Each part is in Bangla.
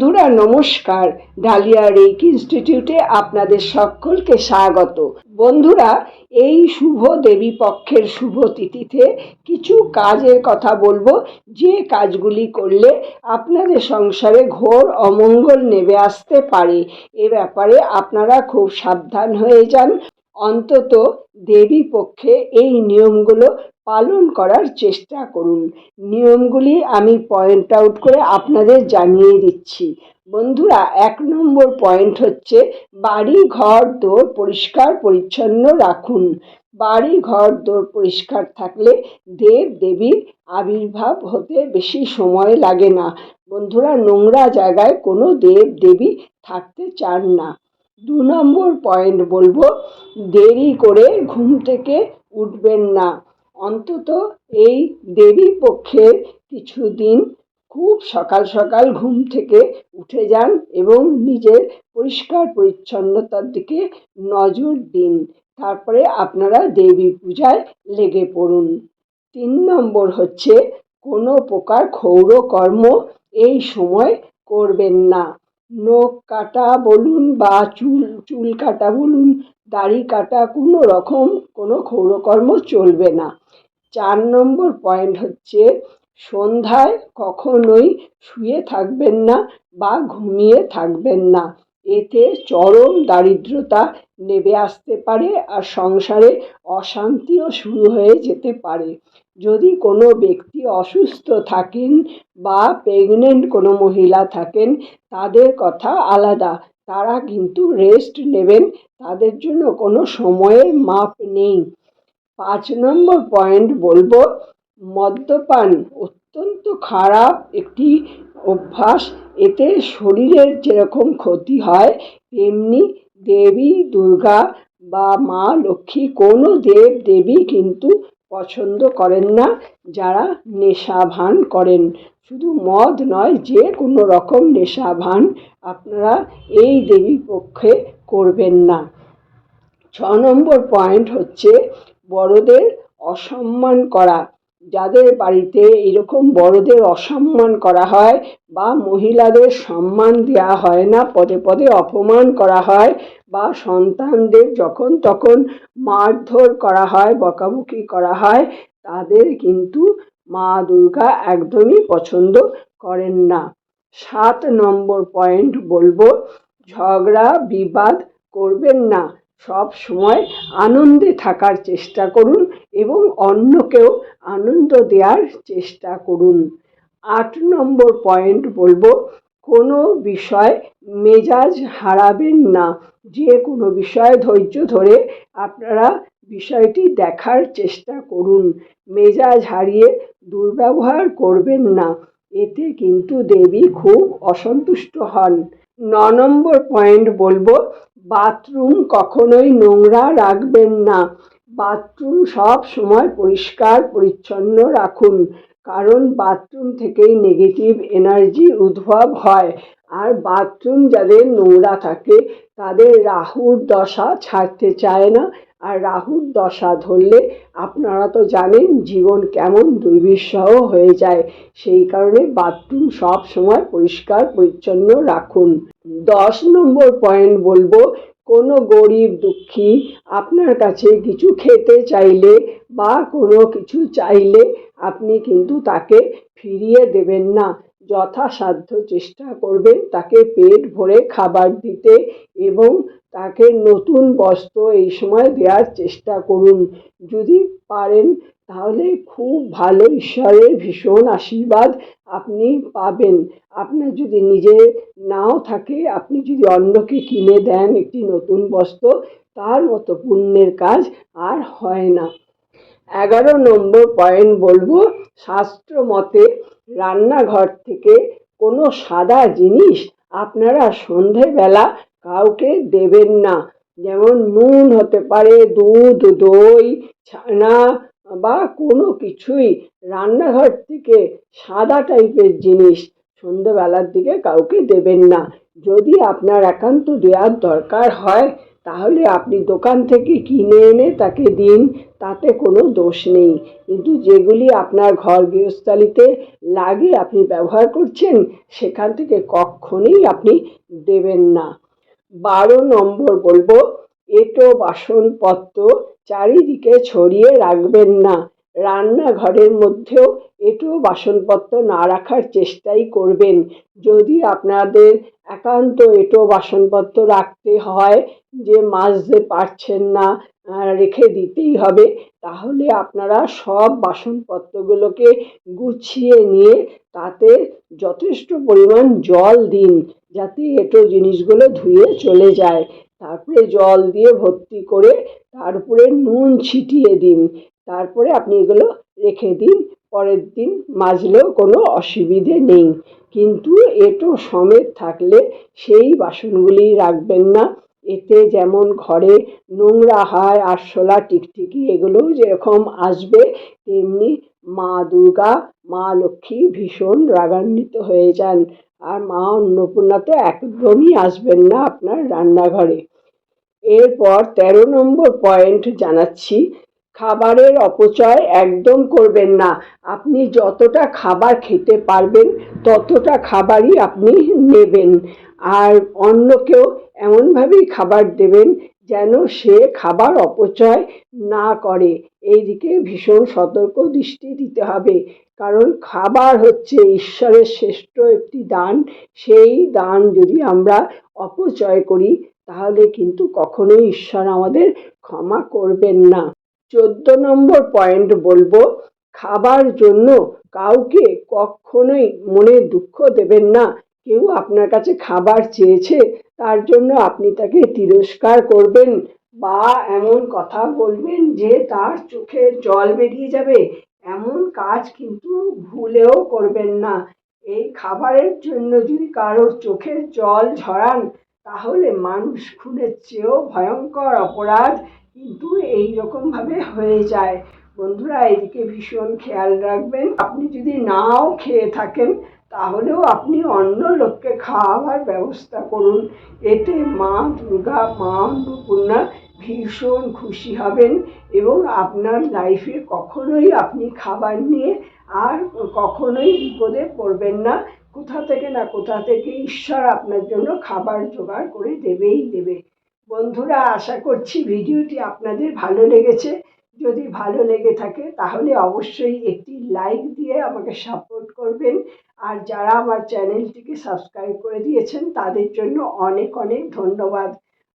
বন্ধুরা, নমস্কার। ডালিয়া রেক ইনস্টিটিউটে আপনাদের সকলকে স্বাগত। বন্ধুরা, এই শুভ দেবী পক্ষের শুভ তিথিতে কিছু কাজের কথা বলব। যে কাজগুলি করলে আপনাদের সংসারে ঘোর অমঙ্গল নেমে আসতে পারে, এ ব্যাপারে আপনারা খুব সাবধান হয়ে যান। অন্তত দেবী পক্ষে এই নিয়মগুলো পালন করার চেষ্টা করুন। নিয়মগুলি আমি পয়েন্ট আউট করে আপনাদের জানিয়ে দিচ্ছি। বন্ধুরা, এক নম্বর পয়েন্ট হচ্ছে বাড়ি ঘর দোর পরিষ্কার পরিচ্ছন্ন রাখুন। বাড়ি ঘর দোর পরিষ্কার থাকলে দেব দেবীর আবির্ভাব হতে বেশি সময় লাগে না। বন্ধুরা, নোংরা জায়গায় কোনো দেব দেবী থাকতে চান না। দু নম্বর পয়েন্ট বলব, দেরি করে ঘুম থেকে উঠবেন না। অন্তত এই দেবী পক্ষের কিছুদিন খুব সকাল সকাল ঘুম থেকে উঠে যান এবং নিজের পরিষ্কার পরিচ্ছন্নতার দিকে নজর দিন। তারপরে আপনারা দেবী পূজায় লেগে পড়ুন। তিন নম্বর হচ্ছে, কোনো প্রকার ক্ষৌর কর্ম এই সময় করবেন না। নখ কাটা বলুন বা চুল চুল কাটা বলুন, দাড়ি কাটা কোনো রকম, কোনো ক্ষৌরকর্ম চলবে না। চার নম্বর পয়েন্ট হচ্ছে, সন্ধ্যায় কখনোই শুয়ে থাকবেন না বা ঘুমিয়ে থাকবেন না। এতে চরম দারিদ্রতা নেমে আসতে পারে আর সংসারে অশান্তিও শুরু হয়ে যেতে পারে। যদি কোনো ব্যক্তি অসুস্থ থাকেন বা প্রেগনেন্ট কোনো মহিলা থাকেন, তাদের কথা আলাদা। তারা কিন্তু রেস্ট নেবেন, তাদের জন্য কোনো সময়ের মাপ নেই। পাঁচ নম্বর পয়েন্ট বলব, মদ্যপান অত্যন্ত খারাপ একটি অভ্যাস। এতে শরীরের যেরকম ক্ষতি হয়, তেমনি দেবী, দুর্গা বা মা লক্ষ্মী কোনো দেব, দেবী কিন্তু পছন্দ করেন না। যারা নেশা ভান করেন, শুধু মদ নয়, যে কোনো রকম নেশা ভান আপনারা এই দেবী পক্ষে করবেন না। ছ নম্বর পয়েন্ট হচ্ছে বড়দের অসম্মান করা। যাদের বাড়িতে এরকম বড়দের অসম্মান করা হয় বা মহিলাদের সম্মান দেওয়া হয় না, পদে পদে অপমান করা হয় বা সন্তানদের যখন তখন মারধর করা হয়, বকাবকি করা হয়, তাদের কিন্তু মা দুর্গা একদমই পছন্দ করেন না। সাত নম্বর পয়েন্ট বলব, ঝগড়া, বিবাদ করবেন না। সব সময় আনন্দে থাকার চেষ্টা করুন এবং অন্যকেও আনন্দ দেওয়ার চেষ্টা করুন। আট নম্বর পয়েন্ট বলব, কোনো বিষয় মেজাজ হারাবেন না। যে কোনো বিষয় ধৈর্য ধরে আপনারা বিষয়টি দেখার চেষ্টা করুন। মেজাজ হারিয়ে দুর্ব্যবহার করবেন না। এতে কিন্তু দেবী খুব অসন্তুষ্ট হন। ন নম্বর পয়েন্ট বলব, বাথরুম কখনোই নোংরা রাখবেন না। বাথরুম সব সময় পরিষ্কার, পরিচ্ছন্ন রাখুন। কারণ বাথরুম থেকেই নেগেটিভ এনার্জি উদ্ভব হয়। আর বাথরুম যাদের নোংরা থাকে, তাদের রাহুর দশা ছাড়তে চায় না। আর রাহুর দশা ধরলে আপনারা তো জানেন জীবন কেমন দুর্বিষহ হয়ে যায়। সেই কারণে বাথরুম সব সময় পরিষ্কার, পরিচ্ছন্ন রাখুন। দশ নম্বর পয়েন্ট বলব কোনো গরিব দুঃখী আপনার কাছে কিছু খেতে চাইলে বা কোনো কিছু চাইলে আপনি কিন্তু তাকে ফিরিয়ে দেবেন না। যথাসাধ্য চেষ্টা করবেন তাকে পেট ভরে খাবার দিতে এবং তাকে নতুন বস্ত্র এই সময় দেওয়ার চেষ্টা করুন। যদি পারেন তাহলে খুব ভালো ঈশ্বরের ভীষণ আশীর্বাদ আপনি পাবেন। আপনার যদি নিজে নাও থাকে, আপনি যদি অন্যকে কিনে দেন একটি নতুন বস্ত্র, তার মতো পুণ্যের কাজ আর হয় না। এগারো নম্বর পয়েন্ট বলব, শাস্ত্র মতে রান্নাঘর থেকে কোনো সাদা জিনিস আপনারা সন্ধেবেলা কাউকে দেবেন না। যেমন নুন হতে পারে, দুধ, দই, ছানা বা কোনো কিছুই রান্নাঘর থেকে সাদা টাইপের জিনিস সন্ধ্যেবেলার দিকে কাউকে দেবেন না। যদি আপনার একান্ত দেওয়ার দরকার হয়, তাহলে আপনি দোকান থেকে কিনে এনে তাকে দিন, তাতে কোনো দোষ নেই। কিন্তু যেগুলি আপনার ঘর গৃহস্থালিতে লাগে আপনি ব্যবহার করছেন, সেখান থেকে কখনোই আপনি দেবেন না। বারো নম্বর বলব, এটো বাসনপত্র চারিদিকে ছড়িয়ে রাখবেন না। রান্নাঘরের মধ্যেও এঁটো বাসনপত্র না রাখার চেষ্টাই করবেন। যদি আপনাদের একান্ত এঁটো বাসনপত্র রাখতে হয় যে মাজতে পারছেন না রেখে দিতেই হবে, তাহলে আপনারা সব বাসনপত্রগুলোকে গুছিয়ে নিয়ে তাতে যথেষ্ট পরিমাণ জল দিন, যাতে এঁটো জিনিসগুলো ধুয়ে চলে যায়। তারপরে জল দিয়ে ভর্তি করে তার উপরে নুন ছিটিয়ে দিন। তারপরে আপনি এগুলো রেখে দিন, পরের দিন মাজলেও কোনো অসুবিধে নেই। কিন্তু এঁটো সমেত থাকলে সেই বাসনগুলি রাখবেন না। এতে যেমন ঘরে নোংরা হয় আরশোলা টিকটিকি এগুলোও যেরকম আসবে, তেমনি মা দুর্গা, মা লক্ষ্মী ভীষণ রাগান্বিত হয়ে যান। আর মা অন্নপূর্ণা তো একদমই আসবেন না আপনার রান্নাঘরে। এরপর তেরো নম্বর পয়েন্ট জানাচ্ছি, খাবারের অপচয় একদম করবেন না। আপনি যতটা খাবার খেতে পারবেন, ততটা খাবারই আপনি নেবেন। আর অন্যকেও এমনভাবেই খাবার দেবেন যেন সে খাবার অপচয় না করে। এই দিকে ভীষণ সতর্ক দৃষ্টি দিতে হবে, কারণ খাবার হচ্ছে ঈশ্বরের শ্রেষ্ঠ একটি দান। সেই দান যদি আমরা অপচয় করি তাহলে কিন্তু কখনোই ঈশ্বর আমাদের ক্ষমা করবেন না। চোদ্দ নম্বর পয়েন্ট বলব, খাবার জন্য কাউকে কখনোই মনে দুঃখ দেবেন না। কেউ আপনার কাছে খাবার চেয়েছে, তার জন্য আপনি তাকে তিরস্কার করবেন বা এমন কথা বলবেন যে তার চোখে জল বেরিয়ে যাবে। এমন কাজ কিন্তু ভুলেও করবেন না। এই খাবারের জন্য যদি কারোর চোখে জল ঝরান তাহলে মানুষ খুনের চেয়েও ভয়ঙ্কর অপরাধ কিন্তু এই রকমভাবে হয়ে যায়। বন্ধুরা, এদিকে ভীষণ খেয়াল রাখবেন, আপনি যদি নাও খেয়ে থাকেন, তাহলেও আপনি অন্য লোককে খাওয়াবার ব্যবস্থা করুন। এতে মা দুর্গা, মা অন্নপূর্ণা ভীষণ খুশি হবেন এবং আপনার লাইফে কখনোই আপনি খাবার নিয়ে আর কখনোই বিপদে পড়বেন না। কোথা থেকে না কোথা থেকে ঈশ্বর আপনার জন্য খাবার জোগাড় করে দেবেই দেবে। বন্ধুরা, আশা করছি ভিডিওটি আপনাদের ভালো লেগেছে। যদি ভালো লেগে থাকে, তাহলে অবশ্যই একটি লাইক দিয়ে আমাকে সাপোর্ট করবেন। আর যারা আমার চ্যানেলটিকে সাবস্ক্রাইব করে দিয়েছেন, তাদের জন্য অনেক অনেক ধন্যবাদ।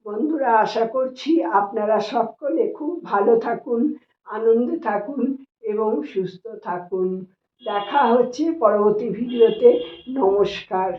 বন্ধুরা, আশা করছি আপনারা সকলে খুব ভালো থাকুন, আনন্দে থাকুন এবং সুস্থ থাকুন। দেখা হচ্ছে পরবর্তী ভিডিওতে। নমস্কার।